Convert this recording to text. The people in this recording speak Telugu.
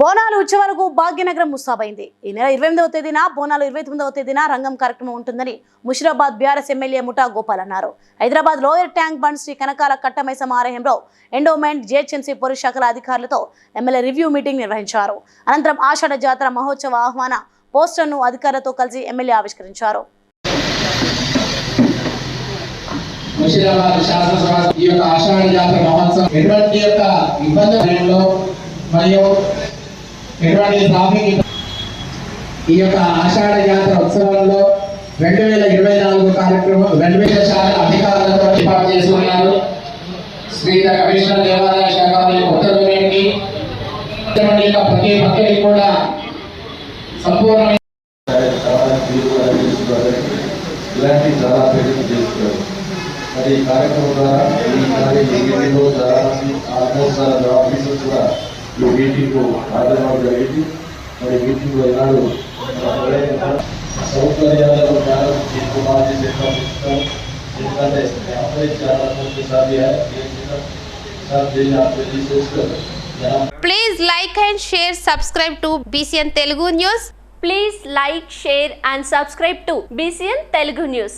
బోనాలు ఉత్సవాలకు భాగ్యనగరం ముస్తాబైంది ఈ నెల ఇరవై ఎనిమిదవ తేదీన బోనాలు ఇరవై తొమ్మిదవ తేదీన రంగం కార్యక్రమం ఉంటుందని ముషిరాబాద్ బీఆర్ఎస్ ఎమ్మెల్యే ముఠా గోపాల్ అన్నారు. Hyderabad lower tank bund Shri Kanakala Kattamai ఆలయంలో ఎండోమెంట్ జిహెచ్ఎంసీ పోలీస్ శాఖల అధికారులతో ఎమ్మెల్యే రివ్యూ మీటింగ్ నిర్వహించారు. అనంతరం ఆషాఢ జాతర మహోత్సవ ఆహ్వాన పోస్టర్ను అధికారులతో కలిసి ఎమ్మెల్యే ఆవిష్కరించారు. ముషిరాబాద్ శాసనసభ ఈ యొక్క ఆషాఢ జాతర మహోత్సవం ఎటువంటి యొక్క మరియు ఎటువంటి ట్రాఫిక్ ఈ యొక్క ఆషాఢ జాతర ఉత్సవంలో రెండు వేల ఇరవై నాలుగు కార్యక్రమం రెండు వేల శాఖ అధికారులతో ఏర్పాటు చేస్తున్నారు శ్రీధర కమిషనర్ దేవాలయ శాఖ ప్రతి భక్తుడికి కూడా సంపూర్ణ ఇలాంటి చాలా ప్రయత్నం మరి ఈ కార్యక్రమం ద్వారా ఈసారి ఈ చాలా మంది ఆల్మోస్ట్ ఆఫీసర్స్ కూడా ఈ మీటింగ్ హాజరవడం జరిగింది మరి మీటింగ్ లో ఈనాడు మన ఎవరైనా సౌకర్యాలను చాలా ఎక్కువ బాగా చేసే ప్రయత్నిస్తాం. ఎందుకంటే అప్లై చాలా మంది సాధ్య సాధ్య అప్లై చేసేస్తారు జనం Please like and share, subscribe to BCN Telugu News. Please like, share and subscribe to BCN Telugu News.